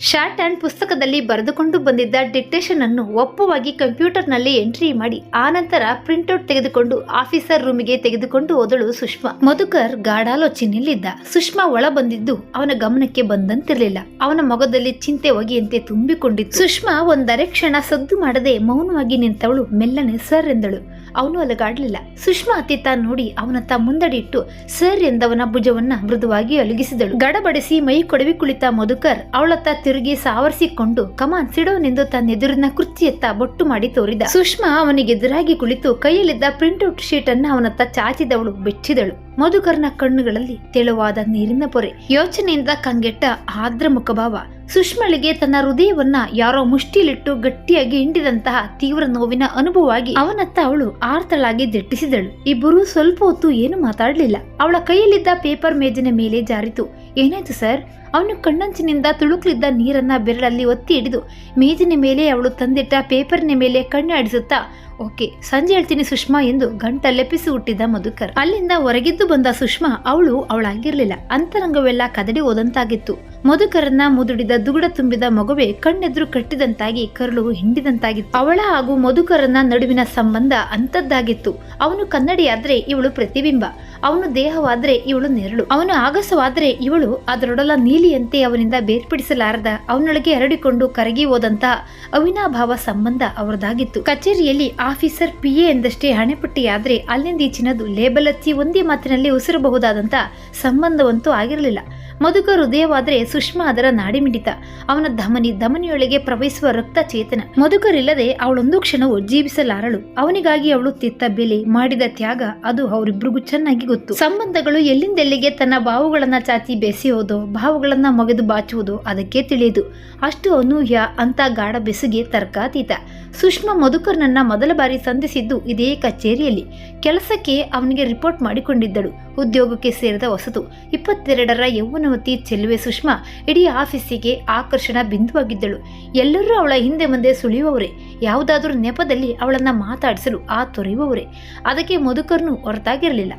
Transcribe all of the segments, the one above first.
Short hand ಪುಸ್ತಕದಲ್ಲಿ ಬರೆದುಕೊಂಡು ಬಂದಿದ್ದ dictation ಅನ್ನು ಒಪ್ಪವಾಗಿ ಕಂಪ್ಯೂಟರ್ನಲ್ಲಿ ಎಂಟ್ರಿ ಮಾಡಿ ಆನಂತರ ಪ್ರಿಂಟ್ಔಟ್ ತೆಗೆದುಕೊಂಡು ಆಫೀಸರ್ ರೂಮಿಗೆ ತೆಗೆದುಕೊಂಡು ಓದಳು ಸುಷ್ಮಾ. ಮಧುಕರ್ ಗಾಢಾಲೋಚನೆಯಲ್ಲಿದ್ದ ಸುಷ್ಮಾ ಒಳ ಬಂದಿದ್ದು ಅವನ ಗಮನಕ್ಕೆ ಬಂದಂತಿರಲಿಲ್ಲ. ಅವನ ಮೊಗದಲ್ಲಿ ಚಿಂತೆ ಒಗೆಯಂತೆ ತುಂಬಿಕೊಂಡಿತ್ತು. ಸುಷ್ಮಾ ಒಂದರೆ ಕ್ಷಣ ಸದ್ದು ಮಾಡದೆ ಮೌನವಾಗಿ ನಿಂತವಳು. ಮೆಲ್ಲನೆ ಸರ್ ಎಂದಳು. ಅವನು ಅಲಗಾಡ್ಲಿಲ್ಲ. ಸುಷ್ಮಾ ಅತ್ತಿತ್ತ ನೋಡಿ ಅವನತ್ತ ಮುಂದಡಿಟ್ಟು, ಸರ್ ಎಂದವನ ಭುಜವನ್ನ ಮೃದುವಾಗಿ ಅಲುಗಿಸಿದಳು. ಗಡಬಡಿಸಿ ಮೈ ಕೊಡವಿ ಕುಳಿತ ಮಧುಕರ್ ಅವಳತ್ತ ತಿರುಗಿ ಸಾವರಿಸಿಕೊಂಡು, ಕಮಾನ್ ಸಿಡೋನೆಂದು ತನ್ನೆದುರಿನ ಕುರ್ಚಿಯತ್ತ ಬೊಟ್ಟು ಮಾಡಿ ತೋರಿದ. ಸುಷ್ಮಾ ಅವನಿಗೆ ಎದುರಾಗಿ ಕುಳಿತು ಕೈಯಲ್ಲಿದ್ದ ಪ್ರಿಂಟ್ಔಟ್ ಶೀಟ್ ಅನ್ನ ಅವನತ್ತ ಚಾಚಿದವಳು, ಬೆಚ್ಚಿದಳು. ಮಧುಕರ್ನ ಕಣ್ಣುಗಳಲ್ಲಿ ತೆಳುವಾದ ನೀರಿನ ಪೊರೆ. ಯೋಚನೆಯಿಂದ ಕಂಗೆಟ್ಟ ಆದ್ರ ಮುಖಭಾವ. ಸುಷ್ಮಳಿಗೆ ತನ್ನ ಹೃದಯವನ್ನ ಯಾರೋ ಮುಷ್ಟಿಲಿಟ್ಟು ಗಟ್ಟಿಯಾಗಿ ಹಿಂಡಿದಂತಹ ತೀವ್ರ ನೋವಿನ ಅನುಭವವಾಗಿ ಅವನತ್ತ ಅವಳು ಆರ್ತಳಾಗಿ ದಿಟ್ಟಿಸಿದಳು. ಇಬ್ಬರು ಸ್ವಲ್ಪ ಹೊತ್ತು ಏನು ಮಾತಾಡಲಿಲ್ಲ. ಅವಳ ಕೈಯಲ್ಲಿದ್ದ ಪೇಪರ್ ಮೇಜಿನ ಮೇಲೆ ಜಾರಿತು. ಏನಾಯ್ತು ಸರ್? ಅವನು ಕಣ್ಣಂಚಿನಿಂದ ತುಳುಕ್ಲಿದ್ದ ನೀರನ್ನ ಬೆರಳಲ್ಲಿ ಒತ್ತಿ ಹಿಡಿದು ಮೇಜಿನ ಮೇಲೆ ಅವಳು ತಂದಿಟ್ಟ ಪೇಪರ್ನ ಮೇಲೆ ಕಣ್ಣಾಡಿಸುತ್ತಾ ಓಕೆ, ಸಂಜೆ ಹೇಳ್ತೀನಿ ಸುಷ್ಮಾ ಎಂದು ಗಂಟಲೆಪಿಸಿ ಹುಟ್ಟಿದ್ದ ಮಧುಕರ್. ಅಲ್ಲಿಂದ ಹೊರಗಿದ್ದು ಬಂದ ಸುಷ್ಮಾ, ಅವಳು ಅವಳಾಗಿರ್ಲಿಲ್ಲ. ಅಂತರಂಗವೆಲ್ಲ ಕದಡಿ ಹೋದಂತಾಗಿತ್ತು. ಮಧುಕರನ್ನ ಮುದುಡಿದ ದುಗುಡ ತುಂಬಿದ ಮಗುವೆ ಕಣ್ಣೆದುರು ಕಟ್ಟಿದಂತಾಗಿ ಕರುಳು ಹಿಂಡಿದಂತಾಗಿತ್ತು. ಅವಳ ಹಾಗೂ ಮಧುಕರನ ನಡುವಿನ ಸಂಬಂಧ ಅಂತದ್ದಾಗಿತ್ತು ಅವನು ಕನ್ನಡಿಯಾದ್ರೆ ಇವಳು ಪ್ರತಿಬಿಂಬ. ಅವನು ದೇಹವಾದ್ರೆ ಇವಳು ನೆರಳು. ಅವನು ಆಗಸವಾದ್ರೆ ಇವಳು ಅದರೊಡಲ ನೀಲಿಯಂತೆ ಅವನಿಂದ ಬೇರ್ಪಡಿಸಲಾರದ ಅವನೊಳಗೆ ಹರಡಿಕೊಂಡು ಕರಗಿ ಹೋದಂತಹ ಅವಿನಾಭಾವ ಸಂಬಂಧ ಅವರದಾಗಿತ್ತು. ಕಚೇರಿಯಲ್ಲಿ ಆಫೀಸರ್ ಪಿ ಎ ಎಂದಷ್ಟೇ ಹಣೆಪಟ್ಟಿಯಾದ್ರೆ ಅಲ್ಲಿಂದೀಚಿನದು ಲೇಬಲ್ ಹಚ್ಚಿ ಒಂದೇ ಮಾತಿನಲ್ಲಿ ಉಸಿರಬಹುದಾದಂಥ ಸಂಬಂಧವಂತೂ ಆಗಿರಲಿಲ್ಲ. ಮಧುಕ ಹೃದಯವಾದರೆ ಸುಷ್ಮಾ ಅದರ ನಾಡಿಮಿಡಿತ. ಅವನ ಧಮನಿ ಧಮನಿಯೊಳಗೆ ಪ್ರವಹಿಸುವ ರಕ್ತ ಚೇತನ. ಮಧುಕರಿಲ್ಲದೆ ಅವಳೊಂದು ಕ್ಷಣವು ಜೀವಿಸಲಾರಳು. ಅವನಿಗಾಗಿ ಅವಳು ತಿತ್ತ ಬೆಲೆ ಮಾಡಿದ ತ್ಯಾಗ ಅದು ಅವರಿಬ್ಬರಿಗೂ ಚೆನ್ನಾಗಿ ಗೊತ್ತು. ಸಂಬಂಧಗಳು ಎಲ್ಲಿಂದೆಲ್ಲಿಗೆ ತನ್ನ ಬಾವುಗಳನ್ನ ಚಾಚಿ ಬೆಸೆಯೋದೋ ಭಾವುಗಳನ್ನ ಮೊಗೆದು ಬಾಚುವುದೋ ಅದಕ್ಕೆ ತಿಳಿಯದು ಅಷ್ಟು ಅನೂಹ್ಯ ಅಂತ ಗಾಢ ಬೆಸುಗೆ ತರ್ಕಾತೀತ. ಸುಷ್ಮಾ ಮಧುಕರ್ನನ್ನ ಮೊದಲ ಬಾರಿ ಸಂಧಿಸಿದ್ದು ಇದೇ ಕಚೇರಿಯಲ್ಲಿ. ಕೆಲಸಕ್ಕೆ ಅವನಿಗೆ ರಿಪೋರ್ಟ್ ಮಾಡಿಕೊಂಡಿದ್ದಳು. ಉದ್ಯೋಗಕ್ಕೆ ಸೇರಿದ ಹೊಸತು. ಇಪ್ಪತ್ತೆರಡರ ಯೌವನವತಿ ಚೆಲುವೆ ಸುಷ್ಮಾ ಇಡೀ ಆಫೀಸಿಗೆ ಆಕರ್ಷಣ ಬಿಂದುವಾಗಿದ್ದಳು. ಎಲ್ಲರೂ ಅವಳ ಹಿಂದೆ ಮುಂದೆ ಸುಳಿಯುವವರೇ. ಯಾವುದಾದರೂ ನೆಪದಲ್ಲಿ ಅವಳನ್ನ ಮಾತಾಡಿಸಲು ಆ ತೊರೆಯುವವರೇ. ಅದಕ್ಕೆ ಮಧುಕರ್ನು ಹೊರತಾಗಿರಲಿಲ್ಲ.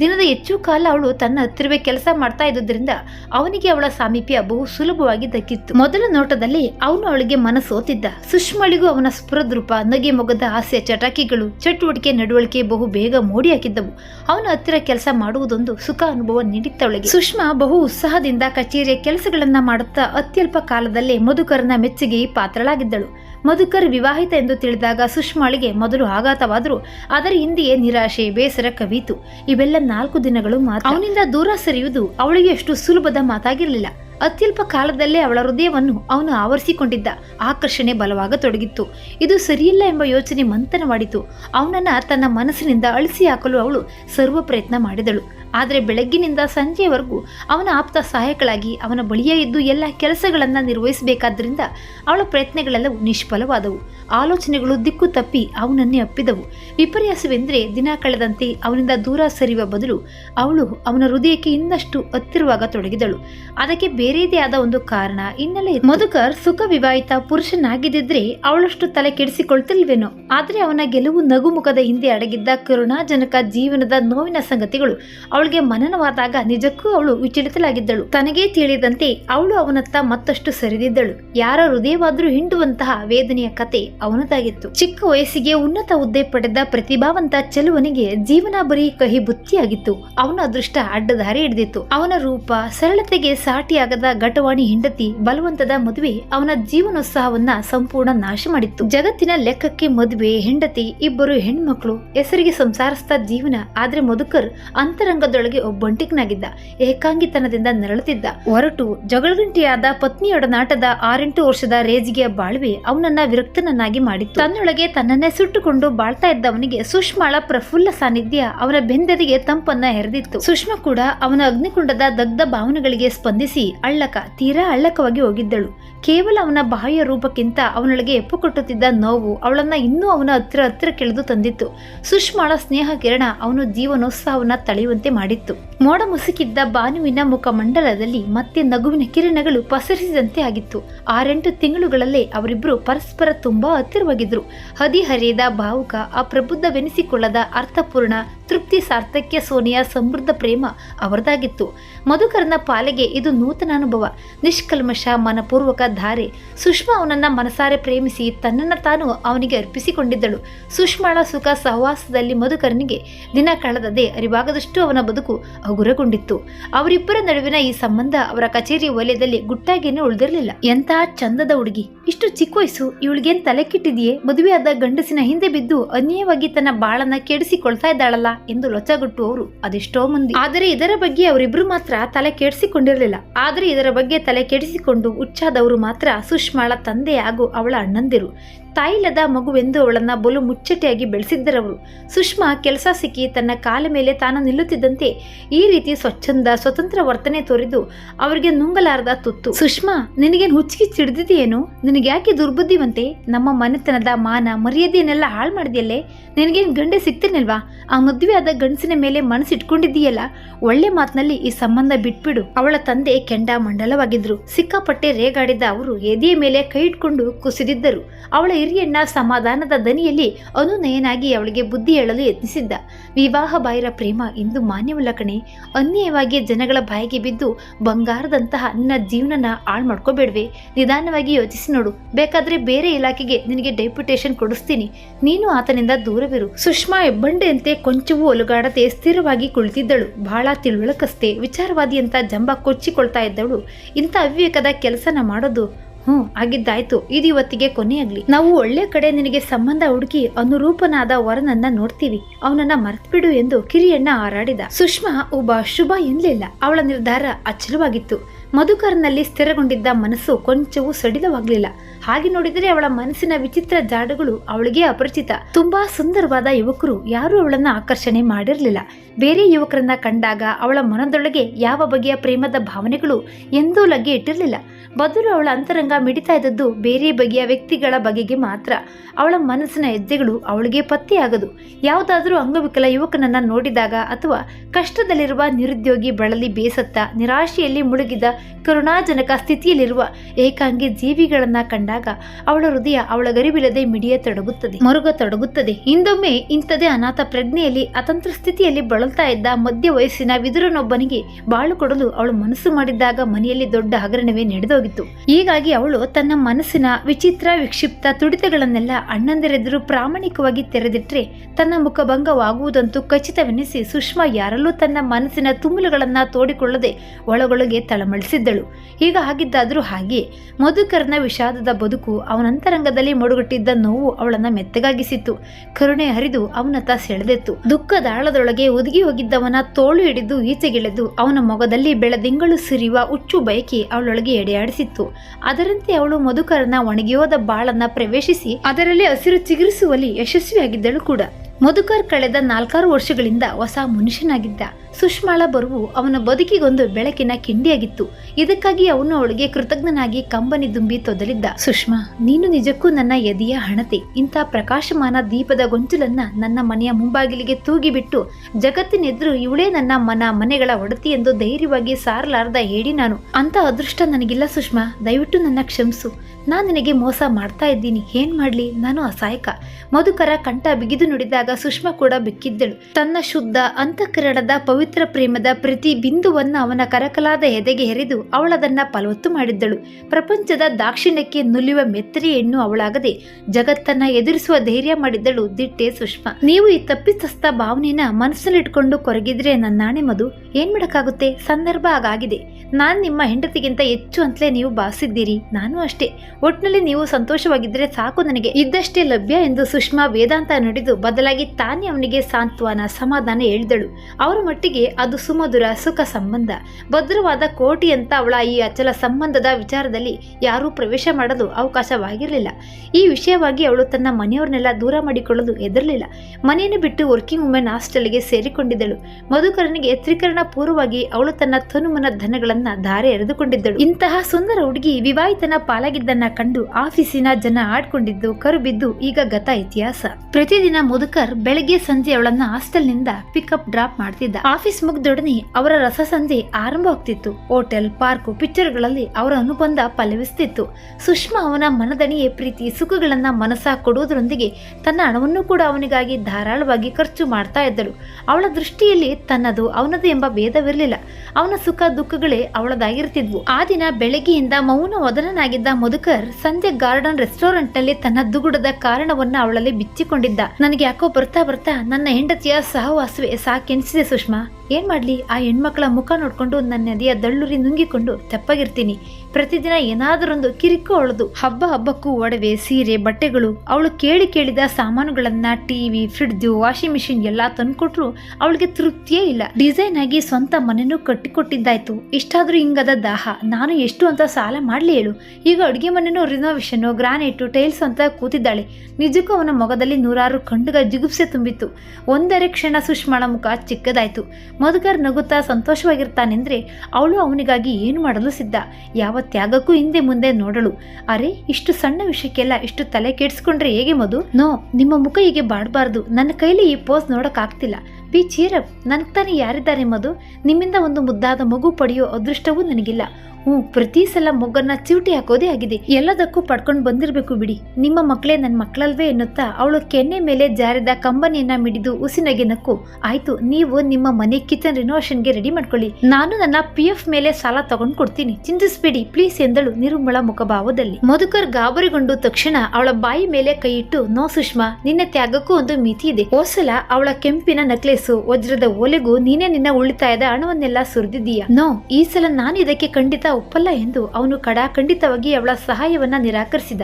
ದಿನದ ಹೆಚ್ಚು ಕಾಲ ಅವಳು ತನ್ನ ಹತ್ತಿರವೇ ಕೆಲಸ ಮಾಡ್ತಾ ಇದ್ದುದರಿಂದ ಅವನಿಗೆ ಅವಳ ಸಾಮೀಪ್ಯ ಬಹು ಸುಲಭವಾಗಿ ದಕ್ಕಿತ್ತು. ಮೊದಲ ನೋಟದಲ್ಲಿ ಅವನು ಅವಳಿಗೆ ಮನಸ್ಸೋತಿದ್ದ ಸುಷ್ಮಳಿಗೂ ಅವನ ಸ್ಫುರದ್ರೂಪ ನಗೆ ಮೊಗದ ಹಾಸ್ಯ ಚಟಾಕಿಗಳು, ಚಟುವಟಿಕೆ ನಡವಳಿಕೆ ಬಹು ಬೇಗ ಮೋಡಿ ಹಾಕಿದ್ದವು ಅವನ ಹತ್ತಿರ ಕೆಲಸ ಮಾಡುವುದೊಂದು ಸುಖ ಅನುಭವ ನೀಡಿತ್ತವಳಿಗೆ. ಸುಷ್ಮಾ ಬಹು ಉತ್ಸಾಹದಿಂದ ಕಚೇರಿಯ ಕೆಲಸಗಳನ್ನ ಮಾಡುತ್ತಾ ಅತ್ಯಲ್ಪ ಕಾಲದಲ್ಲೇ ಮಧುಕರನ ಮೆಚ್ಚುಗೆ ಪಾತ್ರಳಾಗಿದ್ದಳು. ಮಧುಕರ್ ವಿವಾಹಿತ ಎಂದು ತಿಳಿದಾಗ ಸುಷ್ಮಾಳಿಗೆ ಮೊದಲು ಆಘಾತವಾದರೂ ಅದರ ಹಿಂದೆಯೇ ನಿರಾಶೆ, ಬೇಸರ ಕವಿತು. ಇವೆಲ್ಲ ನಾಲ್ಕು ದಿನಗಳು ಮಾತ್ರ. ಅವನಿಂದ ದೂರ ಸರಿಯುವುದು ಅವಳಿಗೆ ಅಷ್ಟು ಸುಲಭದ ಮಾತಾಗಿರಲಿಲ್ಲ. ಅತ್ಯಲ್ಪ ಕಾಲದಲ್ಲೇ ಅವಳ ಹೃದಯವನ್ನು ಅವನು ಆವರಿಸಿಕೊಂಡಿದ್ದ. ಆಕರ್ಷಣೆ ಬಲವಾಗತೊಡಗಿತ್ತು ಇದು ಸರಿಯಿಲ್ಲ ಎಂಬ ಯೋಚನೆ ಮಂಥನವಾಡಿತು. ಅವನನ್ನ ತನ್ನ ಮನಸ್ಸಿನಿಂದ ಅಳಿಸಿ ಹಾಕಲು ಅವಳು ಸರ್ವ ಪ್ರಯತ್ನ ಮಾಡಿದಳು. ಆದರೆ ಬೆಳಗ್ಗಿನಿಂದ ಸಂಜೆಯವರೆಗೂ ಅವನ ಆಪ್ತ ಸಹಾಯಕಳಾಗಿ ಅವನ ಬಳಿಯೇ ಇದ್ದು ಎಲ್ಲ ಕೆಲಸಗಳನ್ನು ನಿರ್ವಹಿಸಬೇಕಾದ್ರಿಂದ ಅವಳ ಪ್ರಯತ್ನಗಳೆಲ್ಲವೂ ನಿಷ್ಫಲವಾದವು. ಆಲೋಚನೆಗಳು ದಿಕ್ಕು ತಪ್ಪಿ ಅವನನ್ನೇ ಅಪ್ಪಿದವು. ವಿಪರ್ಯಾಸವೆಂದರೆ ದಿನ ಕಳೆದಂತೆ ಅವನಿಂದ ದೂರ ಸರಿಯುವ ಬದಲು ಅವಳು ಅವನ ಹೃದಯಕ್ಕೆ ಇನ್ನಷ್ಟು ಹತ್ತಿರವಾಗತೊಡಗಿದಳು ಅದಕ್ಕೆ ಬೇರೆಯದೇ ಆದ ಒಂದು ಕಾರಣ ಹಿನ್ನೆಲೆ. ಮಧುಕರ್ ಸುಖ ವಿವಾಹಿತ ಪುರುಷನಾಗಿದ್ದಿದ್ರೆ ಅವಳಷ್ಟು ತಲೆ ಕೆಡಿಸಿಕೊಳ್ತಿಲ್ವೇನೋ. ಆದ್ರೆ ಅವನ ಗೆಲುವು ನಗುಮುಖದ ಹಿಂದೆ ಅಡಗಿದ್ದ ಕರುಣಾಜನಕ ಜೀವನದ ನೋವಿನ ಸಂಗತಿಗಳು ಅವಳಿಗೆ ಮನನವಾದಾಗ ನಿಜಕ್ಕೂ ಅವಳು ವಿಚಲಿತಲಾಗಿದ್ದಳು ತನಗೇ ತಿಳಿದಂತೆ ಅವಳು ಅವನತ್ತ ಮತ್ತಷ್ಟು ಸರಿದಿದ್ದಳು. ಯಾರ ಹೃದಯವಾದ್ರೂ ಹಿಂಡುವಂತಹ ವೇದನೆಯ ಕತೆ ಅವನದಾಗಿತ್ತು. ಚಿಕ್ಕ ವಯಸ್ಸಿಗೆ ಉನ್ನತ ಹುದ್ದೆ ಪಡೆದ ಪ್ರತಿಭಾವಂತ ಚೆಲುವನಿಗೆ ಜೀವನ ಬರೀ ಕಹಿ ಬುತ್ತಿಯಾಗಿತ್ತು ಅವನ ಅದೃಷ್ಟ ಅಡ್ಡದಾರಿ ಹಿಡಿದಿತ್ತು. ಅವನ ರೂಪ ಸರಳತೆಗೆ ಸಾಟಿಯಾಗದ ಘಟವಾಣಿ ಹೆಂಡತಿ ಬಲವಂತದ ಮದುವೆ ಅವನ ಜೀವನೋತ್ಸಾಹವನ್ನ ಸಂಪೂರ್ಣ ನಾಶ ಮಾಡಿತ್ತು. ಜಗತ್ತಿನ ಲೆಕ್ಕಕ್ಕೆ ಮದುವೆ, ಹೆಂಡತಿ, ಇಬ್ಬರು ಹೆಣ್ಮಕ್ಳು, ಹೆಸರಿಗೆ ಸಂಸಾರಸ್ಥ ಜೀವನ. ಆದ್ರೆ ಮಧುಕರ್ ಅಂತರಂಗದೊಳಗೆ ಒಬ್ಬಂಟಿಕನಾಗಿದ್ದ ಏಕಾಂಗಿತನದಿಂದ ನರಳುತ್ತಿದ್ದ. ಹೊರಟು ಜಗಳಗಂಟಿಯಾದ ಪತ್ನಿಯೊಡನಾಟದ ಆರೆಂಟು ವರ್ಷದ ರೇಜಿಗೆಯ ಬಾಳ್ವೆ ಅವನನ್ನ ವಿರಕ್ತನನ್ನಾಗಿ ಮಾಡಿತ್ತು. ತನ್ನೊಳಗೆ ತನ್ನನ್ನೇ ಸುಟ್ಟುಕೊಂಡು ಬಾಳ್ತಾ ಇದ್ದವನಿಗೆ ಸುಷ್ಮಾಳ ಪ್ರಫುಲ್ಲ ಸಾನ್ನಿಧ್ಯ ಅವನ ಬೆಂದದಿಗೆ ತಂಪನ್ನ ಹೆರೆದಿತ್ತು. ಸುಷ್ಮಾ ಕೂಡ ಅವನ ಅಗ್ನಿಕುಂಡದ ದಗ್ಧ ಭಾವನೆಗಳಿಗೆ ಸ್ಪಂದಿಸಿ ಅಳ್ಳಕ ತೀರಾ ಅಳ್ಳಕವಾಗಿ ಹೋಗಿದ್ದಳು. ಕೇವಲ ಅವನ ಬಾಹ್ಯ ರೂಪಕ್ಕಿಂತ ಅವನೊಳಗೆ ಎಪ್ಪು ಕೊಟ್ಟುತ್ತಿದ್ದ ನೋವು ಅವಳನ್ನ ಇನ್ನೂ ಅವನ ಹತ್ತಿರ ಹತ್ತಿರ ಕೆಳೆದು ತಂದಿತ್ತು. ಸುಷ್ಮಾಳ ಸ್ನೇಹ ಕಿರಣ ಅವನು ಜೀವನೋತ್ಸಾಹವನ್ನ ತಳೆಯುವಂತೆ ಮಾಡಿತ್ತು. ಮೋಡ ಮುಸುಕಿದ್ದ ಬಾನುವಿನ ಮುಖಮಂಡಲದಲ್ಲಿ ಮತ್ತೆ ನಗುವಿನ ಕಿರಣಗಳು ಪಸರಿಸಿದಂತೆ ಆಗಿತ್ತು. ಆರೆಂಟು ತಿಂಗಳುಗಳಲ್ಲೇ ಅವರಿಬ್ಬರು ಪರಸ್ಪರ ತುಂಬಾ ಹತ್ತಿರವಾಗಿದ್ರು. ಹದಿಹರಿಯದ ಭಾವುಕ, ಅಪ್ರಬುದ್ಧವೆನಿಸಿಕೊಳ್ಳದ ಅರ್ಥಪೂರ್ಣ ತೃಪ್ತಿ ಸಾರ್ಥಕ್ಯ ಸೋನಿಯ ಸಮೃದ್ಧ ಪ್ರೇಮ ಅವರದಾಗಿತ್ತು. ಮಧುಕರನ ಪಾಲೆಗೆ ಇದು ನೂತನ ಅನುಭವ. ನಿಷ್ಕಲ್ಮಶ ಮನಪೂರ್ವಕ ಧಾರೆ. ಸುಷ್ಮಾ ಅವನನ್ನ ಮನಸಾರೆ ಪ್ರೇಮಿಸಿ ತನ್ನನ್ನು ತಾನು ಅವನಿಗೆ ಅರ್ಪಿಸಿಕೊಂಡಿದ್ದಳು. ಸುಷ್ಮಾಳ ಸುಖ ಸಹವಾಸದಲ್ಲಿ ಮಧುಕರನಿಗೆ ದಿನ ಕಳೆದದೆ ಅರಿವಾಗದಷ್ಟು ಅವನ ಬದುಕು ಹಗುರಗೊಂಡಿತ್ತು. ಅವರಿಬ್ಬರ ನಡುವಿನ ಈ ಸಂಬಂಧ ಅವರ ಕಚೇರಿ ವಲಯದಲ್ಲಿ ಗುಟ್ಟಾಗೇನೆ ಉಳಿದಿರಲಿಲ್ಲ. ಎಂತಹ ಚಂದದ ಹುಡುಗಿ. ಇಷ್ಟು ಚಿಕ್ಕ ವಯಸ್ಸು, ಇವಳಿಗೇನ್ ತಲೆ ಕಿಟ್ಟಿದೆಯೇ? ಮದುವೆಯಾದ ಗಂಡಸಿನ ಹಿಂದೆ ಬಿದ್ದು ಅನ್ಯಾಯವಾಗಿ ತನ್ನ ಬಾಳನ್ನ ಕೆಡಿಸಿಕೊಳ್ತಾ ಇದ್ದಾಳಲ್ಲ ಎಂದು ಲೊಚ್ಚಗುಟ್ಟುವವರು ಅದೆಷ್ಟೋ ಮಂದಿ. ಆದರೆ ಇದರ ಬಗ್ಗೆ ಅವರಿಬ್ರು ಮಾತ್ರ ತಲೆ ಕೆಡಿಸಿಕೊಂಡಿರಲಿಲ್ಲ. ಆದರೆ ಇದರ ಬಗ್ಗೆ ತಲೆ ಕೆಡಿಸಿಕೊಂಡು ಹುಚ್ಚಾದವರು ಮಾತ್ರ ಸುಷ್ಮಾಳ ತಂದೆ ಹಾಗೂ ಅವಳ ಅಣ್ಣಂದಿರು. ತಾಯಿಲ್ಲದ ಮಗುವೆಂದು ಅವಳನ್ನ ಬಲು ಮುಚ್ಚಟಿಯಾಗಿ ಬೆಳೆಸಿದ್ದರವರು ಸುಷ್ಮಾ ಕೆಲಸ ಸಿಕ್ಕಿ ತನ್ನ ಕಾಲ ಮೇಲೆ ತಾನು ನಿಲ್ಲುತ್ತಿದ್ದಂತೆ ಈ ರೀತಿ ಸ್ವಚ್ಛಂದ ಸ್ವತಂತ್ರ ವರ್ತನೆ ತೋರಿದು ಅವರಿಗೆ ನುಂಗಲಾರದ ತುತ್ತು. ಸುಷ್ಮಾ, ನಿನಗೇನು ಹುಚ್ಚಿಗೆ ಚಿಡ್ದಿದೆಯೇನು? ನಿನಗೆ ಯಾಕೆ ದುರ್ಬುದ್ಧಿವಂತೆ? ನಮ್ಮ ಮನೆತನದ ಮಾನ, ಮರ್ಯಾದೆಯನ್ನೆಲ್ಲ ಹಾಳು ಮಾಡಿದೆಯಲ್ಲೇ? ನಿನಗೇನು ಗಂಡೆ ಸಿಗ್ತಿರ್ನಿಲ್ವಾ ಆ ಮದುವೆ ಆದ ಗಂಡಸಿನ ಮೇಲೆ ಮನಸ್ಸಿಟ್ಕೊಂಡಿದ್ದೀಯಲ್ಲ? ಒಳ್ಳೆ ಮಾತಿನಲ್ಲಿ ಈ ಸಂಬಂಧ ಬಿಟ್ಬಿಡು. ಅವಳ ತಂದೆ ಕೆಂಡ ಮಂಡಲವಾಗಿದ್ರು. ಸಿಕ್ಕಾಪಟ್ಟೆ ರೇಗಾಡಿದ ಅವರು ಎದೆಯ ಮೇಲೆ ಕೈ ಇಟ್ಕೊಂಡು ಕುಸಿದಿದ್ದರು. ಅವಳ ಹಿರಿಯಣ್ಣ ಸಮಾಧಾನದ ದನಿಯಲ್ಲಿ ಅನುನಯನಾಗಿ ಅವಳಿಗೆ ಬುದ್ಧಿ ಹೇಳಲು ಯತ್ನಿಸಿದ್ದ. ವಿವಾಹ ಬಾಯಿರ ಪ್ರೇಮ ಇಂದು ಮಾನ್ಯವಲ್ಲ ಕಣೆ. ಅನ್ಯಾಯವಾಗಿ ಜನಗಳ ಬಾಯಿಗೆ ಬಿದ್ದು ಬಂಗಾರದಂತಹ ನಿನ್ನ ಜೀವನನ ಹಾಳು ಮಾಡ್ಕೋಬೇಡ್ವೆ ನಿಧಾನವಾಗಿ ಯೋಚಿಸಿ ನೋಡು. ಬೇಕಾದ್ರೆ ಬೇರೆ ಇಲಾಖೆಗೆ ನಿನಗೆ ಡೆಪ್ಯುಟೇಷನ್ ಕೊಡಿಸ್ತೀನಿ. ನೀನು ಆತನಿಂದ ದೂರವಿರು. ಸುಷ್ಮಾ ಹೆಬ್ಬಂಡೆಯಂತೆ ಕೊಂಚವೂ ಒಲುಗಾಡದೆ ಸ್ಥಿರವಾಗಿ ಕುಳಿತಿದ್ದಳು. ಬಹಳ ತಿಳುವಳಕಸ್ತೆ. ವಿಚಾರವಾದಿ ಅಂತ ಜಂಬ ಕೊಚ್ಚಿಕೊಳ್ತಾ ಇದ್ದವಳು. ಇಂಥ ಅವಿವೇಕದ ಕೆಲಸನ ಮಾಡೋದು ಹ್ಞೂ ಆಗಿದ್ದಾಯ್ತು. ಇದು ಇವತ್ತಿಗೆ ಕೊನೆಯಾಗ್ಲಿ. ನಾವು ಒಳ್ಳೆ ಕಡೆ ನಿನಗೆ ಸಂಬಂಧ ಹುಡುಕಿ ಅನುರೂಪನಾದ ವರನನ್ನ ನೋಡ್ತೀವಿ. ಅವನನ್ನ ಮರ್ತ್ಬಿಡು ಎಂದು ಕಿರಿಯಣ್ಣ ಹಾರಾಡಿದ. ಸುಷ್ಮಾ ಒಬ್ಬ ಶುಭ ಎನ್ನಲಿಲ್ಲ ಅವಳ ನಿರ್ಧಾರ ಅಚಲವಾಗಿತ್ತು ಮಧುಕರ್ನಲ್ಲಿ ಸ್ಥಿರಗೊಂಡಿದ್ದ ಮನಸ್ಸು ಕೊಂಚವೂ ಸಡಿಲವಾಗಲಿಲ್ಲ. ಹಾಗೆ ನೋಡಿದರೆ ಅವಳ ಮನಸ್ಸಿನ ವಿಚಿತ್ರ ಜಾಡುಗಳು ಅವಳಿಗೆ ಅಪರಿಚಿತ. ತುಂಬಾ ಸುಂದರವಾದ ಯುವಕರು, ಯಾರೂ ಅವಳನ್ನ ಆಕರ್ಷಣೆ ಮಾಡಿರಲಿಲ್ಲ. ಬೇರೆ ಯುವಕರನ್ನ ಕಂಡಾಗ ಅವಳ ಮನದೊಳಗೆ ಯಾವ ಬಗೆಯ ಪ್ರೇಮದ ಭಾವನೆಗಳು ಎಂದೂ ಲಗ್ಗೆ ಇಟ್ಟಿರಲಿಲ್ಲ ಬದಲು ಅವಳ ಅಂತರಂಗ ಮಿಡಿತಾ ಇದ್ದದ್ದು ಬೇರೆ ಬಗೆಯ ವ್ಯಕ್ತಿಗಳ ಬಗೆಗೆ ಮಾತ್ರ. ಅವಳ ಮನಸ್ಸಿನ ಹೆಜ್ಜೆಗಳು ಅವಳಿಗೆ ಪತ್ತೆಯಾಗದು ಯಾವುದಾದರೂ ಅಂಗವಿಕಲ ಯುವಕನನ್ನ ನೋಡಿದಾಗ ಅಥವಾ ಕಷ್ಟದಲ್ಲಿರುವ ನಿರುದ್ಯೋಗಿ ಬಳಲಿ ಬೇಸತ್ತ, ನಿರಾಶೆಯಲ್ಲಿ ಮುಳುಗಿದ ಕರುಣಾಜನಕ ಸ್ಥಿತಿಯಲ್ಲಿರುವ ಏಕಾಂಗಿ ಜೀವಿಗಳನ್ನ ಕಂಡಾಗ ಅವಳ ಹೃದಯ ಅವಳ ಗರಿವಿಲ್ಲದೆ ಮಿಡಿಯ ತೊಡಗುತ್ತದೆ. ಮರುಗ ತೊಡಗುತ್ತದೆ. ಹಿಂದೊಮ್ಮೆ ಇಂಥದೇ ಅನಾಥ ಪ್ರಜ್ಞೆಯಲ್ಲಿ ಅತಂತ್ರ ಸ್ಥಿತಿಯಲ್ಲಿ ಬಳಲ್ತಾ ಇದ್ದ ಮಧ್ಯ ವಯಸ್ಸಿನ ವಿದುರನೊಬ್ಬನಿಗೆ ಬಾಳು ಕೊಡಲು ಅವಳು ಮನಸ್ಸು ಮಾಡಿದ್ದಾಗ ಮನೆಯಲ್ಲಿ ದೊಡ್ಡ ಹಗರಣವೇ ನಡೆದೋಗಿತ್ತು. ಹೀಗಾಗಿ ಅವಳು ತನ್ನ ಮನಸ್ಸಿನ ವಿಚಿತ್ರ ವಿಕ್ಷಿಪ್ತ ತುಡಿತಗಳನ್ನೆಲ್ಲ ಅಣ್ಣಂದಿರೆದುರು ಪ್ರಾಮಾಣಿಕವಾಗಿ ತೆರೆದಿಟ್ರೆ ತನ್ನ ಮುಖಭಂಗವಾಗುವುದಂತೂ ಖಚಿತವೆನಿಸಿ ಸುಷ್ಮಾ ಯಾರಲ್ಲೂ ತನ್ನ ಮನಸ್ಸಿನ ತುಮುಲುಗಳನ್ನ ತೋಡಿಕೊಳ್ಳದೆ ಒಳಗೊಳಗೆ ತಳಮಳಿಸಿದ್ದಳು ಈಗ ಹಾಗಿದ್ದಾದರೂ ಹಾಗೆ. ಮಧುಕರ್ನ ವಿಷಾದದ ಬದುಕು ಅವನಂತರಂಗದಲ್ಲಿ ಮಡುಗಟ್ಟಿದ್ದ ನೋವು ಅವಳನ್ನ ಮೆತ್ತಗಾಗಿಸಿತ್ತು. ಕರುಣೆ ಹರಿದು ಅವನತ್ತ ಸೆಳೆದೆತ್ತು ದುಃಖದ ಆಳದೊಳಗೆ ಒದಗಿ ಹೋಗಿದ್ದವನ ತೋಳು ಹಿಡಿದು ಈಚೆಗೆಳೆದು ಅವನ ಮೊಗದಲ್ಲಿ ಬೆಳದಿಂಗಳು ಸುರಿಯುವ ಹುಚ್ಚು ಬಯಕೆ ಅವಳೊಳಗೆ ಎಡೆಯಾಡಿಸಿತ್ತು. ಅದರಂತೆ ಅವಳು ಮಧುಕರನ ಒಣಗಿಯೋದ ಬಾಳನ್ನ ಪ್ರವೇಶಿಸಿ ಅದರಲ್ಲಿ ಹಸಿರು ಚಿಗುರಿಸುವಲ್ಲಿ ಯಶಸ್ವಿಯಾಗಿದ್ದಳು ಕೂಡ. ಮಧುಕರ್ ಕಳೆದ ನಾಲ್ಕಾರು ವರ್ಷಗಳಿಂದ ಹೊಸ ಮನುಷ್ಯನಾಗಿದ್ದ ಸುಷ್ಮಾಳ ಬರುವು ಅವನ ಬದುಕಿಗೊಂದು ಬೆಳಕಿನ ಕಿಂಡಿಯಾಗಿತ್ತು. ಇದಕ್ಕಾಗಿ ಅವನು ಅವಳಿಗೆ ಕೃತಜ್ಞನಾಗಿ ಕಂಬನಿ ದುಂಬಿ ತೊದಲಿದ್ದ. ಸುಷ್ಮಾ, ನೀನು ನಿಜಕ್ಕೂ ನನ್ನ ಎದೆಯ ಹಣತೆ. ಇಂಥ ಪ್ರಕಾಶಮಾನ ದೀಪದ ಗೊಂಚಲನ್ನ ನನ್ನ ಮನೆಯ ಮುಂಬಾಗಿಲಿಗೆ ತೂಗಿಬಿಟ್ಟು ಜಗತ್ತಿನೆದುರು ಇವಳೇ ನನ್ನ ಮನ ಮನೆಗಳ ಒಡತಿ ಎಂದು ಧೈರ್ಯವಾಗಿ ಸಾರಲಾರದ ಹೇಳಿ ನಾನು. ಅಂತ ಅದೃಷ್ಟ ನನಗಿಲ್ಲ ಸುಷ್ಮಾ. ದಯವಿಟ್ಟು ನನ್ನ ಕ್ಷಮಿಸು. ನಾನು ನಿನಗೆ ಮೋಸ ಮಾಡ್ತಾ ಇದ್ದೀನಿ. ಏನ್ ಮಾಡ್ಲಿ? ನಾನು ಅಸಹಾಯಕ. ಮಧುಕರ ಕಂಠ ಬಿಗಿದು ನುಡಿದಾಗ ಸುಷ್ಮಾ ಕೂಡ ಬಿಕ್ಕಿದ್ದಳು. ತನ್ನ ಶುದ್ಧ, ಅಂತಃಕರಣದ, ಪವಿತ್ರ ಪ್ರೇಮದ ಪ್ರತಿ ಬಿಂದುವನ್ನು ಅವನ ಕರಕಲಾದ ಎದೆಗೆ ಹೆರೆದು ಅವಳದನ್ನ ಫಲವತ್ತು ಮಾಡಿದ್ದಳು. ಪ್ರಪಂಚದ ದಾಕ್ಷಿಣ್ಯಕ್ಕೆ ನುಲಿಯುವ ಮೆತ್ತರಿ ಅವಳಾಗದೆ ಜಗತ್ತನ್ನ ಎದುರಿಸುವ ಧೈರ್ಯ ಮಾಡಿದ್ದಳು ದಿಟ್ಟೆ ಸುಷ್ಮಾ. ನೀವು ಈ ತಪ್ಪಿತಸ್ಥ ಭಾವನೆನ ಮನಸ್ಸಲ್ಲಿಟ್ಕೊಂಡು ಕೊರಗಿದ್ರೆ ನನ್ನಾಣೆ ಮಧು. ಏನ್ ಮಾಡಕ್ಕಾಗುತ್ತೆ? ಸಂದರ್ಭ ಹಾಗಾಗಿದೆ ನಾನು ನಿಮ್ಮ ಹೆಂಡತಿಗಿಂತ ಹೆಚ್ಚು ಅಂತಲೇ ನೀವು ಭಾವಿಸಿದ್ದೀರಿ. ನಾನು ಅಷ್ಟೇ. ಒಟ್ನಲ್ಲಿ ನೀವು ಸಂತೋಷವಾಗಿದ್ದರೆ ಸಾಕು ನನಗೆ. ಇದ್ದಷ್ಟೇ ಲಭ್ಯ ಎಂದು ಸುಷ್ಮಾ ವೇದಾಂತ ನುಡಿದು ಬದಲಾಗಿ ತಾನೇ ಅವನಿಗೆ ಸಾಂತ್ವನ ಸಮಾಧಾನ ಹೇಳಿದಳು. ಅವರ ಮಟ್ಟಿಗೆ ಅದು ಸುಮಧುರ ಸುಖ ಸಂಬಂಧ. ಭದ್ರವಾದ ಕೋಟಿ ಅಂತ ಅವಳ ಈ ಅಚಲ ಸಂಬಂಧದ ವಿಚಾರದಲ್ಲಿ ಯಾರೂ ಪ್ರವೇಶ ಮಾಡಲು ಅವಕಾಶವಾಗಿರಲಿಲ್ಲ. ಈ ವಿಷಯವಾಗಿ ಅವಳು ತನ್ನ ಮನೆಯವರನ್ನೆಲ್ಲ ದೂರ ಮಾಡಿಕೊಳ್ಳಲು ಹೆದರಲಿಲ್ಲ. ಮನೆಯನ್ನು ಬಿಟ್ಟು ವರ್ಕಿಂಗ್ ವುಮೆನ್ ಹಾಸ್ಟೆಲ್ಗೆ ಸೇರಿಕೊಂಡಿದ್ದಳು. ಮಧುಕರನಿಗೆ ತ್ರಿಕರಣ ಪೂರ್ವವಾಗಿ ಅವಳು ತನ್ನ ತನುಮನ ಧನಗಳನ್ನ ಧಾರೆ ಎರೆದುಕೊಂಡಿದ್ದಳು. ಇಂತಹ ಸುಂದರ ಹುಡುಗಿ ವಿವಾಹಿತನ ಪಾಲಾಗಿದ್ದನ್ನ ಕಂಡು ಆಫೀಸಿನ ಜನ ಆಡ್ಕೊಂಡಿದ್ದು ಕರುಬಿದ್ದು ಈಗ ಗತ ಇತಿಹಾಸ. ಪ್ರತಿದಿನ ಮುದುಕರ್ ಬೆಳಗ್ಗೆ ಸಂಜೆ ಅವಳನ್ನ ಹಾಸ್ಟೆಲ್ನಿಂದ ಪಿಕಪ್ ಡ್ರಾಪ್ ಮಾಡ್ತಿದ್ದ. ಆಫೀಸ್ ಮುಗ್ದೊಡನೆ ಅವರ ರಸ ಸಂಜೆ ಆರಂಭವಾಗ್ತಿತ್ತು. ಹೋಟೆಲ್, ಪಾರ್ಕು, ಪಿಕ್ಚರ್ಗಳಲ್ಲಿ ಅವರ ಅನುಬಂಧ ಪಲವಿಸ್ತಿತ್ತು ಸುಷ್ಮಾ ಅವನ ಮನದಣಿಯೇ ಪ್ರೀತಿ, ಸುಖಗಳನ್ನ ಮನಸ್ಸ ಕೊಡುವುದರೊಂದಿಗೆ ತನ್ನ ಹಣವನ್ನು ಕೂಡ ಅವನಿಗಾಗಿ ಧಾರಾಳವಾಗಿ ಖರ್ಚು ಮಾಡ್ತಾ ಇದ್ದಳು ಅವಳ ದೃಷ್ಟಿಯಲ್ಲಿ ತನ್ನದು ಅವನದು ಎಂಬ ಭೇದವಿರಲಿಲ್ಲ. ಅವನ ಸುಖ ದುಃಖಗಳೇ ಅವಳದಾಗಿರ್ತಿದ್ವು. ಆ ದಿನ ಬೆಳಗ್ಗೆಯಿಂದ ಮೌನ ವದನನಾಗಿದ್ದ ಮಧುಕರ್ ಸಂಜೆ ಗಾರ್ಡನ್ ರೆಸ್ಟೋರೆಂಟ್ನಲ್ಲಿ ತನ್ನ ದುಗುಡದ ಕಾರಣವನ್ನ ಅವಳಲ್ಲಿ ಬಿಚ್ಚಿಕೊಂಡಿದ್ದ. ನನಗೆ ಯಾಕೋ ಬರ್ತಾ ಬರ್ತಾ ನನ್ನ ಹೆಂಡತಿಯ ಸಹವಾಸವೇ ಸಾಕೆನಿಸಿದೆ ಸುಷ್ಮಾ. ಏನ್ ಮಾಡ್ಲಿ? ಆ ಹೆಣ್ಮಕ್ಳ ಮುಖ ನೋಡಿಕೊಂಡು ನನ್ನ ನದಿಯ ದಳ್ಳುರಿ ನುಂಗಿಕೊಂಡು ತೆಪ್ಪಗಿರ್ತೀನಿ. ಪ್ರತಿದಿನ ಏನಾದರೊಂದು ಕಿರಿಕು ಅವಳದು ಹಬ್ಬ ಹಬ್ಬಕ್ಕೂ ಒಡವೆ, ಸೀರೆ, ಬಟ್ಟೆಗಳು ಅವಳು ಕೇಳಿ ಕೇಳಿದ ಸಾಮಾನುಗಳನ್ನ ಟಿವಿ ಫ್ರಿಡ್ಜು, ವಾಷಿಂಗ್ ಮಿಷಿನ್ ಎಲ್ಲಾ ತಂದುಕೊಟ್ರು ಅವಳಿಗೆ ತೃಪ್ತಿಯೇ ಇಲ್ಲ. ಡಿಸೈನ್ ಆಗಿ ಸ್ವಂತ ಮನೆನೂ ಕಟ್ಟಿಕೊಟ್ಟಿದ್ದಾಯ್ತು. ಇಷ್ಟಾದರೂ ಹಿಂಗದ ದಾಹ. ನಾನು ಎಷ್ಟು ಅಂತ ಸಾಲ ಮಾಡ್ಲಿ ಹೇಳು. ಈಗ ಅಡುಗೆ ಮನೆನೂ ರಿನೋವೇಷನ್ ಗ್ರಾನೈಟು ಟೈಲ್ಸ್ ಅಂತ ಕೂತಿದ್ದಾಳೆ. ನಿಜಕ್ಕೂ ಅವನ ಮೊಗದಲ್ಲಿ ನೂರಾರು ಕಂಡುಗ ಜಿಗುಪ್ಸೆ ತುಂಬಿತ್ತು. ಒಂದರೆ ಕ್ಷಣ ಸುಷ್ಮಾಳ ಮುಖ ಚಿಕ್ಕದಾಯ್ತು. ಮಧುಕರ್ ನಗುತ್ತಾ ಸಂತೋಷವಾಗಿರ್ತಾನೆಂದ್ರೆ ಅವಳು ಅವನಿಗಾಗಿ ಏನು ಮಾಡಲು ಸಿದ್ಧ? ಯಾವ ತ್ಯಾಗಕ್ಕೂ ಹಿಂದೆ ಮುಂದೆ ನೋಡಳು ಅರೆ, ಇಷ್ಟು ಸಣ್ಣ ವಿಷಯಕ್ಕೆಲ್ಲ ಇಷ್ಟು ತಲೆ ಕೆಡಿಸ್ಕೊಂಡ್ರೆ ಹೇಗೆ ಮಧು? ನೋ, ನಿಮ್ಮ ಮುಖ ಹೀಗೆ ಬಾಡಬಾರ್ದು. ನನ್ನ ಕೈಲಿ ಈ ಪೋಸ್ ನೋಡೋಕ್ಕಾಗ್ತಿಲ್ಲ. ಬಿ ಚೀರಪ್ ನನಗೆ ತಾನೇ ಯಾರಿದ್ದಾರೆ ಮಧು? ನಿಮ್ಮಿಂದ ಒಂದು ಮುದ್ದಾದ ಮಗು ಪಡೆಯೋ ಅದೃಷ್ಟವೂ ನನಗಿಲ್ಲ. ಹ್ಞೂ, ಪ್ರತಿ ಸಲ ಮೊಗ್ಗನ್ನ ಚಿವುಟಿ ಹಾಕೋದೇ ಆಗಿದೆ. ಎಲ್ಲದಕ್ಕೂ ಪಡ್ಕೊಂಡು ಬಂದಿರಬೇಕು ಬಿಡಿ. ನಿಮ್ಮ ಮಕ್ಕಳೇ ನನ್ನ ಮಕ್ಕಳಲ್ವೇ ಎನ್ನುತ್ತಾ ಅವಳು ಕೆನ್ನೆ ಮೇಲೆ ಜಾರಿದ ಕಂಬನಿಯನ್ನ ಮಿಡಿದು ಉಸಿನಗೆ ನಕ್ಕು. ಆಯ್ತು, ನೀವು ನಿಮ್ಮ ಮನೆ ಕಿಚನ್ ರಿನೋವೇಷನ್ಗೆ ರೆಡಿ ಮಾಡ್ಕೊಳ್ಳಿ. ನಾನು ನನ್ನ ಪಿ ಎಫ್ ಮೇಲೆ ಸಾಲ ತಗೊಂಡು ಕೊಡ್ತೀನಿ. ಚಿಂತಿಸ್ಬೇಡಿ, ಪ್ಲೀಸ್ ಎಂದಳು ನಿರುಮ್ಮಳ ಮುಖಭಾವದಲ್ಲಿ. ಮಧುಕರ್ ಗಾಬರಿಗೊಂಡು ತಕ್ಷಣ ಅವಳ ಬಾಯಿ ಮೇಲೆ ಕೈ ಇಟ್ಟು ನೋ ಸುಷ್ಮಾ, ನಿನ್ನ ತ್ಯಾಗಕ್ಕೂ ಒಂದು ಮಿತಿ ಇದೆ. ಓಸಲ ಅವಳ ಕೆಂಪಿನ ನಕ್ಲೇಸು ವಜ್ರದ ಓಲೆಗೂ ನೀನೇ ನಿನ್ನ ಉಳಿತಾಯದ ಹಣವನ್ನೆಲ್ಲ ಸುರಿದಿದ್ದೀಯ? ನೋ, ಈ ಸಲ ನಾನು ಇದಕ್ಕೆ ಖಂಡಿತ ಒಪ್ಪಲ್ಲ ಎಂದು ಅವನು ಕಡಾಖಂಡಿತವಾಗಿ ಅವಳ ಸಹಾಯವನ್ನ ನಿರಾಕರಿಸಿದ.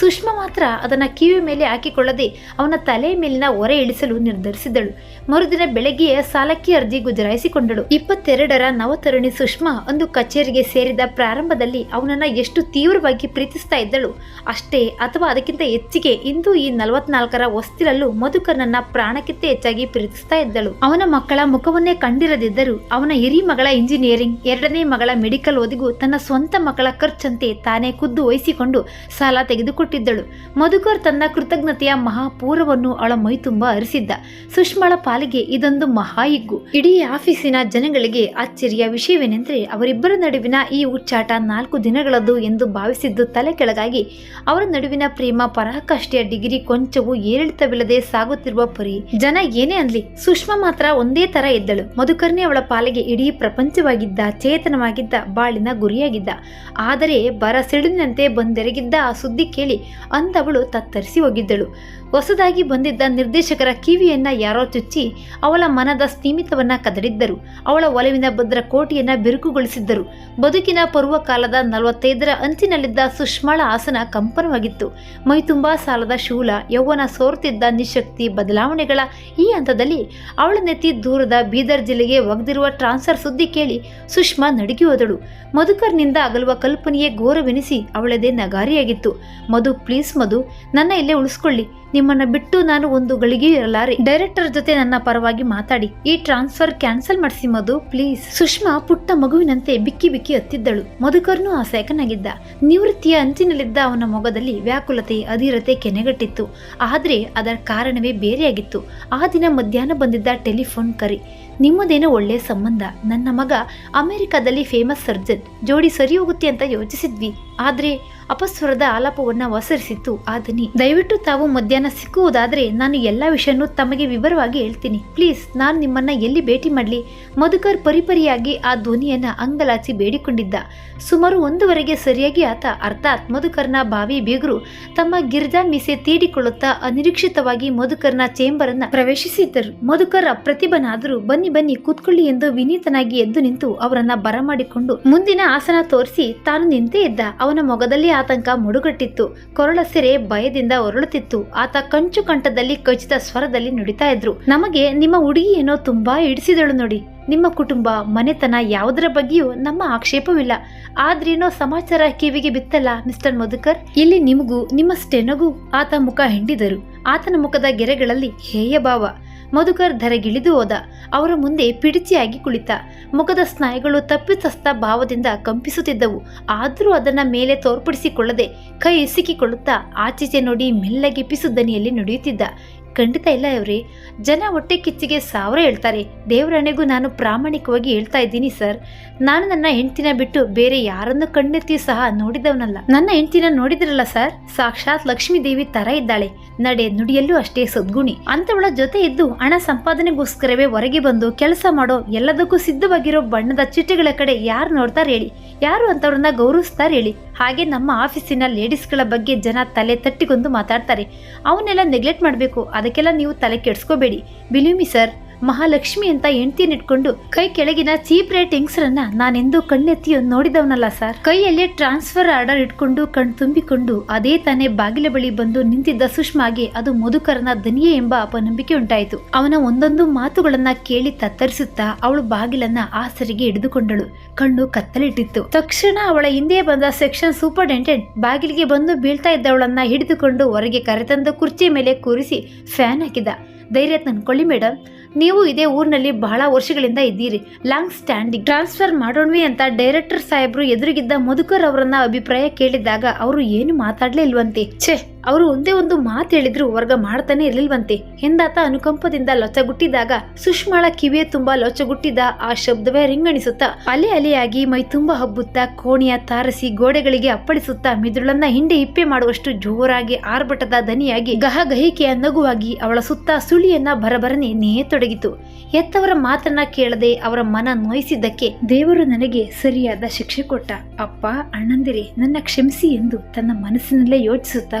ಸುಷ್ಮಾ ಮಾತ್ರ ಅದನ್ನು ಕಿವಿ ಮೇಲೆ ಹಾಕಿಕೊಳ್ಳದೆ ಅವನ ತಲೆ ಮೇಲಿನ ಹೊರೆ ಇಳಿಸಲು ನಿರ್ಧರಿಸಿದಳು. ಮರುದಿನ ಬೆಳಗ್ಗೆಯ ಸಾಲಕ್ಕೆ ಅರ್ಜಿ ಗುಜರಾಯಿಸಿಕೊಂಡಳು. ಇಪ್ಪತ್ತೆರಡರ ನವತರುಣಿ ಸುಷ್ಮಾ ಒಂದು ಕಚೇರಿಗೆ ಸೇರಿದ ಪ್ರಾರಂಭದಲ್ಲಿ ಅವನನ್ನು ಎಷ್ಟು ತೀವ್ರವಾಗಿ ಪ್ರೀತಿಸ್ತಾ ಇದ್ದಳು. ಅಷ್ಟೇ ಅಥವಾ ಅದಕ್ಕಿಂತ ಹೆಚ್ಚಿಗೆ ಇಂದು ಈ ನಲವತ್ನಾಲ್ಕರ ಹೊಸ್ತಿಲಲ್ಲೂ ಮಧುಕರ್ನನ್ನ ಪ್ರಾಣಕ್ಕಿಂತ ಹೆಚ್ಚಾಗಿ ಪ್ರೀತಿಸ್ತಾ ಇದ್ದಳು. ಅವನ ಮಕ್ಕಳ ಮುಖವನ್ನೇ ಕಂಡಿರದಿದ್ದರೂ ಅವನ ಹಿರಿ ಮಗಳ ಇಂಜಿನಿಯರಿಂಗ್, ಎರಡನೇ ಮಗಳ ಮೆಡಿಕಲ್ ಓದಿಗೂ ತನ್ನ ಸ್ವಂತ ಮಕ್ಕಳ ಖರ್ಚಂತೆ ತಾನೇ ಖುದ್ದು ವಹಿಸಿಕೊಂಡು ಸಾಲ ತೆಗೆದುಕೊಟ್ಟಿದ್ದಳು ಮಧುಕರ್ ತನ್ನ ಕೃತಜ್ಞತೆಯ ಮಹಾಪೂರವನ್ನು ಅವಳ ಮೈತುಂಬ ಅರಿಸಿದ್ದ. ಸುಷ್ಮಳ ಪಾಲಿಗೆ ಇದೊಂದು ಮಹಾಯಿಗ್ಗು ಇಡೀ ಆಫೀಸಿನ ಜನಗಳಿಗೆ ಅಚ್ಚರಿಯ ವಿಷಯವೇನೆಂದರೆ, ಅವರಿಬ್ಬರ ನಡುವಿನ ಈ ಉಚ್ಚಾಟ ನಾಲ್ಕು ದಿನಗಳದ್ದು ಎಂದು ಭಾವಿಸಿದ್ದು ತಲೆ ಕೆಳಗಾಗಿ ಅವರ ನಡುವಿನ ಪ್ರೇಮ ಪರಾಕಾಷ್ಠೆಯ ಡಿಗ್ರಿ ಕೊಂಚವೂ ಏರಿಳಿತವಿಲ್ಲದೆ ಸಾಗುತ್ತಿರುವ ಪರಿ. ಜನ ಏನೇ ಅನ್ಲಿ, ಸುಷ್ಮಾ ಮಾತ್ರ ಒಂದೇ ತರ ಇದ್ದಳು. ಮಧುಕರ್ನೇ ಅವಳ ಪಾಲಿಗೆ ಇಡೀ ಪ್ರಪಂಚವಾಗಿದ್ದ, ಚೇತನವಾಗಿದ್ದ, ಬಾಳಿನ ಗುರಿಯಾಗಿದ್ದ. ಆದರೆ ಬರ ಸಿಡಿನಂತೆ ಬಂದೆರಗಿದ್ದ ಆ ಸುದ್ದಿ ಕೇಳಿ ಅಂದವಳು ತತ್ತರಿಸಿ ಹೋಗಿದ್ದಳು. ಹೊಸದಾಗಿ ಬಂದಿದ್ದ ನಿರ್ದೇಶಕರ ಕಿವಿಯನ್ನ ಯಾರೋ ಚುಚ್ಚಿ ಅವಳ ಮನದ ಸ್ಥೀಮಿತವನ್ನ ಕದಡಿದ್ದರು. ಅವಳ ಒಲವಿನ ಭದ್ರ ಕೋಟಿಯನ್ನ ಬಿರುಕುಗೊಳಿಸಿದ್ದರು. ಬದುಕಿನ ಪರ್ವಕಾಲದ ನಲವತ್ತೈದರ ಅಂಚಿನಲ್ಲಿದ್ದ ಸುಷ್ಮಾಳ ಆಸನ ಕಂಪನವಾಗಿತ್ತು. ಮೈತುಂಬಾ ಸಾಲದ ಶೂಲ, ಯೌವನ ಸೋರುತ್ತಿದ್ದ ನಿಶಕ್ತಿ, ಬದಲಾವಣೆಗಳ ಈ ಹಂತದಲ್ಲಿ ಅವಳ ನೆತ್ತಿ ದೂರದ ಬೀದರ್ ಜಿಲ್ಲೆಗೆ ಒಗ್ದಿರುವ ಟ್ರಾನ್ಸ್ಫರ್ ಸುದ್ದಿ ಕೇಳಿ ಸುಷ್ಮಾ ನಡುಗಿ ಹೋದಳು. ಮಧುಕರ್ನಿಂದ ಅಗಲುವ ಕಲ್ಪನೆಯೇ ಘೋರವೆನಿಸಿ ಅವಳದೇ ನಗಾರಿಯಾಗಿತ್ತು. ಮಧು, ಪ್ಲೀಸ್ ಮಧು, ನನ್ನ ಇಲ್ಲೇ ಉಳಿಸ್ಕೊಳ್ಳಿ. ನಿಮ್ಮನ್ನ ಬಿಟ್ಟು ನಾನು ಒಂದು ಗಳಿಗೆ ಇರಲಾರೆ ಡೈರೆಕ್ಟರ್ ಜೊತೆ ನನ್ನ ಪರವಾಗಿ ಮಾತಾಡಿ. ಈ ಟ್ರಾನ್ಸ್ಫರ್ ಕ್ಯಾನ್ಸಲ್ ಮಾಡಿಸಿ ಮದು ಪ್ಲೀಸ್ ಸುಷ್ಮಾ ಪುಟ್ಟ ಮಗುವಿನಂತೆ ಬಿಕ್ಕಿ ಬಿಕ್ಕಿ ಹತ್ತಿದ್ದಳು. ಮಧುಕರ್ನು ಆ ಸೆಕನಾಗಿದ್ದ. ನಿವೃತ್ತಿಯ ಅಂಚಿನಲ್ಲಿದ್ದ ಅವನ ಮೊಗದಲ್ಲಿ ವ್ಯಾಕುಲತೆ, ಅಧೀರತೆ ಕೆನೆಗಟ್ಟಿತ್ತು. ಆದರೆ ಅದರ ಕಾರಣವೇ ಬೇರೆಯಾಗಿತ್ತು. ಆ ದಿನ ಮಧ್ಯಾಹ್ನ ಬಂದಿದ್ದ ಟೆಲಿಫೋನ್ ಕರೆ. ನಿಮ್ಮದೇನೋ ಒಳ್ಳೆಯ ಸಂಬಂಧ. ನನ್ನ ಮಗ ಅಮೆರಿಕದಲ್ಲಿ ಫೇಮಸ್ ಸರ್ಜನ್ ಜೋಡಿ ಸರಿ ಹೋಗುತ್ತೆ ಅಂತ ಯೋಚಿಸಿದ್ವಿ. ಆದ್ರೆ ಅಪಸ್ವರದ ಆಲಾಪವನ್ನ ಒಸರಿಸಿತ್ತು ಆದನಿ. ದನಿ ದಯವಿಟ್ಟು ತಾವು ಮಧ್ಯಾಹ್ನ ಸಿಕ್ಕುವುದಾದರೆ ನಾನು ಎಲ್ಲಾ ವಿಷಯನೂ ತಮಗೆ ವಿವರವಾಗಿ ಹೇಳ್ತೀನಿ. ಪ್ಲೀಸ್, ನಾನು ನಿಮ್ಮನ್ನ ಎಲ್ಲಿ ಭೇಟಿ ಮಾಡಲಿ? ಮಧುಕರ್ ಪರಿಪರಿಯಾಗಿ ಆ ಧ್ವನಿಯನ್ನ ಅಂಗಲಾಚಿ ಬೇಡಿಕೊಂಡಿದ್ದ. ಸುಮಾರು ಒಂದುವರೆಗೆ ಸರಿಯಾಗಿ ಆತ, ಅರ್ಥಾತ್ ಮಧುಕರ್ನ ಬಾವಿ ಬೀಗರು ತಮ್ಮ ಗಿರ್ಜಾ ಮೀಸೆ ತೀಡಿಕೊಳ್ಳುತ್ತಾ ಅನಿರೀಕ್ಷಿತವಾಗಿ ಮಧುಕರ್ನ ಚೇಂಬರ್ ಅನ್ನ ಪ್ರವೇಶಿಸಿದ್ದರು. ಮಧುಕರ್ ಪ್ರತಿಭನಾದರೂ ಬನ್ನಿ ಬನ್ನಿ, ಕೂತ್ಕೊಳ್ಳಿ ಎಂದು ವಿನೀತನಾಗಿ ಎದ್ದು ನಿಂತು ಅವರನ್ನ ಬರಮಾಡಿಕೊಂಡು ಮುಂದಿನ ಆಸನ ತೋರಿಸಿ ತಾನು ನಿಂತೇ ಇದ್ದ. ಮೊಗದಲ್ಲಿ ಆತಂಕ ಮುಡುಗಟ್ಟಿತ್ತು. ಕೊರಳ ಸೆರೆ ಭಯದಿಂದ ಹೊರಳುತ್ತಿತ್ತು. ಆತ ಕಂಚು ಕಂಠದಲ್ಲಿ ಖಚಿತ ಸ್ವರದಲ್ಲಿ ನುಡಿತಾ ಇದ್ರು. ನಮಗೆ ನಿಮ್ಮ ಹುಡುಗಿ ಏನೋ ತುಂಬಾ ಇಡಿಸಿದಳು ನೋಡಿ. ನಿಮ್ಮ ಕುಟುಂಬ, ಮನೆತನ ಯಾವುದರ ಬಗ್ಗೆಯೂ ನಮ್ಮ ಆಕ್ಷೇಪವಿಲ್ಲ. ಆದ್ರೇನೋ ಸಮಾಚಾರ ಕಿವಿಗೆ ಬಿತ್ತಲ್ಲ, ಮಿಸ್ಟರ್ ಮಧುಕರ್? ಇಲ್ಲಿ ನಿಮಗೂ, ನಿಮ್ಮ ಸ್ಟೆನಗೂ ಆತ ಮುಖ ಹಿಂಡಿದರು. ಆತನ ಮುಖದ ಗೆರೆಗಳಲ್ಲಿ ಹೇಯ ಭಾವ. ಮಧುಕರ್ ಧರೆಗಿಳಿದು ಹೋದ. ಅವರ ಮುಂದೆ ಪಿಡಿಚಿಯಾಗಿ ಕುಳಿತ. ಮುಖದ ಸ್ನಾಯುಗಳು ತಪ್ಪಿತಸ್ಥ ಭಾವದಿಂದ ಕಂಪಿಸುತ್ತಿದ್ದವು. ಆದರೂ ಅದನ್ನ ಮೇಲೆ ತೋರ್ಪಡಿಸಿಕೊಳ್ಳದೆ ಕೈ ಇಸಿಕಿಕೊಳ್ಳುತ್ತಾ ಆಚೀಚೆ ನೋಡಿ ಮೆಲ್ಲಗೆ ಪಿಸು ನುಡಿಯುತ್ತಿದ್ದ. ಖಂಡಿತ ಇಲ್ಲ ಇವ್ರಿ ಜನ ಹೊಟ್ಟೆ ಕಿಚ್ಚಿಗೆ ಸಾವಿರ ಹೇಳ್ತಾರೆ. ದೇವರಣೆಗೂ ನಾನು ಪ್ರಾಮಾಣಿಕವಾಗಿ ಹೇಳ್ತಾ ಇದ್ದೀನಿ ಸರ್. ನಾನು ನನ್ನ ಹೆಂಡ್ತಿನ ಬಿಟ್ಟು ಬೇರೆ ಯಾರನ್ನು ಕಣ್ಣೆತ್ತಿ ಸಹ ನೋಡಿದವನಲ್ಲ. ನನ್ನ ಹೆಂಡ್ತಿನ ನೋಡಿದ್ರಲ್ಲ ಸರ್? ಸಾಕ್ಷಾತ್ ಲಕ್ಷ್ಮೀ ದೇವಿ ತರ ಇದ್ದಾಳೆ. ನಡೆ ನುಡಿಯಲ್ಲೂ ಅಷ್ಟೇ ಸದ್ಗುಣಿ. ಅಂತವಳ ಜೊತೆ ಇದ್ದು ಹಣ ಸಂಪಾದನೆಗೋಸ್ಕರವೇ ಹೊರಗೆ ಬಂದು ಕೆಲಸ ಮಾಡೋ ಎಲ್ಲದಕ್ಕೂ ಸಿದ್ಧವಾಗಿರೋ ಬಣ್ಣದ ಚಿಟ್ಟೆಗಳ ಕಡೆ ಯಾರು ನೋಡ್ತಾರೆ ಹೇಳಿ. ಯಾರು ಅಂತವ್ರನ್ನ ಗೌರವಿಸ್ತಾರೆ ಹೇಳಿ. ಹಾಗೆ ನಮ್ಮ ಆಫೀಸಿನ ಲೇಡೀಸ್ಗಳ ಬಗ್ಗೆ ಜನ ತಲೆ ತಟ್ಟಿಗೊಂದು ಮಾತಾಡ್ತಾರೆ. ಅವನ್ನೆಲ್ಲ ನೆಗ್ಲೆಕ್ಟ್ ಮಾಡಬೇಕು. ಅದಕ್ಕೆಲ್ಲ ನೀವು ತಲೆ ಕೆಡಿಸ್ಕೋಬೇಡಿ. ಬಿಲೀವ್ ಮಿ ಸರ್ ಮಹಾಲಕ್ಷ್ಮಿ ಅಂತ ಹೆಂಡ್ತಿನಿಟ್ಕೊಂಡು ಕೈ ಕೆಳಗಿನ ಚೀಪ್ ರೇಟ್ ಹೆಂಗ್ಸರನ್ನ ನಾನೆಂದು ಕಣ್ಣೆತ್ತಿ ನೋಡಿದವನಲ್ಲ ಸರ್. ಕೈಯಲ್ಲಿ ಟ್ರಾನ್ಸ್ಫರ್ ಆರ್ಡರ್ ಇಟ್ಕೊಂಡು ಕಣ್ ತುಂಬಿಕೊಂಡು ಅದೇ ತಾನೇ ಬಾಗಿಲ ಬಳಿ ಬಂದು ನಿಂತಿದ್ದ ಸುಷ್ಮಾಗೆ ಅದು ಮಧುಕರನ ದನಿಯೇ ಎಂಬ ಅಪನಂಬಿಕೆ ಉಂಟಾಯಿತು. ಅವನ ಒಂದೊಂದು ಮಾತುಗಳನ್ನ ಕೇಳಿ ತತ್ತರಿಸುತ್ತಾ ಅವಳು ಬಾಗಿಲನ್ನ ಆಸರಿಗೆ ಹಿಡಿದುಕೊಂಡಳು. ಕಣ್ಣು ಕತ್ತಲಿಟ್ಟಿತ್ತು. ತಕ್ಷಣ ಅವಳ ಹಿಂದೆ ಬಂದ ಸೆಕ್ಷನ್ ಸೂಪರ್ಡೆಂಟೆಂಟ್ ಬಾಗಿಲಿಗೆ ಬಂದು ಬೀಳ್ತಾ ಇದ್ದವಳನ್ನ ಹಿಡಿದುಕೊಂಡು ಹೊರಗೆ ಕರೆತಂದು ಕುರ್ಚಿ ಮೇಲೆ ಕೂರಿಸಿ ಫ್ಯಾನ್ ಹಾಕಿದ. ಧೈರ್ಯ ತಂದ್ಕೊಳ್ಳಿ ಮೇಡಮ್ ನೀವು ಇದೇ ಊರಿನಲ್ಲಿ ಬಹಳ ವರ್ಷಗಳಿಂದ ಇದ್ದೀರಿ. Long standing. ಟ್ರಾನ್ಸ್ಫರ್ ಮಾಡೋಣ್ವಿ ಅಂತ ಡೈರೆಕ್ಟರ್ ಸಾಹೇಬ್ರು ಎದುರಿಗಿದ್ದ ಮಧುಕರ್ ಅವರನ್ನ ಅಭಿಪ್ರಾಯ ಕೇಳಿದಾಗ ಅವರು ಏನು ಮಾತಾಡ್ಲೇ ಇಲ್ವಂತೆ. ಛೇ! ಅವರು ಒಂದೇ ಒಂದು ಮಾತು ಹೇಳಿದ್ರು ವರ್ಗ ಮಾಡ್ತಾನೆ ಇರ್ಲಿಲ್ವಂತೆ. ಎಂದಾತ ಅನುಕಂಪದಿಂದ ಲೊಚ್ಚಗುಟ್ಟಿದಾಗ ಸುಷ್ಮಾಳ ಕಿವಿಯ ತುಂಬಾ ಲೊಚ್ಚಗುಟ್ಟಿದ ಆ ಶಬ್ದವೇ ರಿಂಗಣಿಸುತ್ತಾ ಅಲೆ ಅಲೆಯಾಗಿ ಮೈ ತುಂಬಾ ಹಬ್ಬುತ್ತಾ ಕೋಣೆಯ ತಾರಸಿ ಗೋಡೆಗಳಿಗೆ ಅಪ್ಪಳಿಸುತ್ತಾ ಮಿದುಳನ್ನ ಹಿಂದೆ ಹಿಪ್ಪೆ ಮಾಡುವಷ್ಟು ಜೋರಾಗಿ ಆರ್ಭಟದ ದನಿಯಾಗಿ ಗಹಗಹಿಕೆಯ ನಗುವಾಗಿ ಅವಳ ಸುತ್ತ ಸುಳಿಯನ್ನ ಬರಬರನೆ ನೇತೊಡಗಿತು. ಎತ್ತವರ ಮಾತನ್ನ ಕೇಳದೆ ಅವರ ಮನ ನೋಯಿಸಿದ್ದಕ್ಕೆ ದೇವರು ನನಗೆ ಸರಿಯಾದ ಶಿಕ್ಷೆ ಕೊಟ್ಟ. ಅಪ್ಪ ಅಣ್ಣಂದಿರೆ, ನನ್ನ ಕ್ಷಮಿಸಿ ಎಂದು ತನ್ನ ಮನಸ್ಸಿನಲ್ಲೇ ಯೋಚಿಸುತ್ತಾ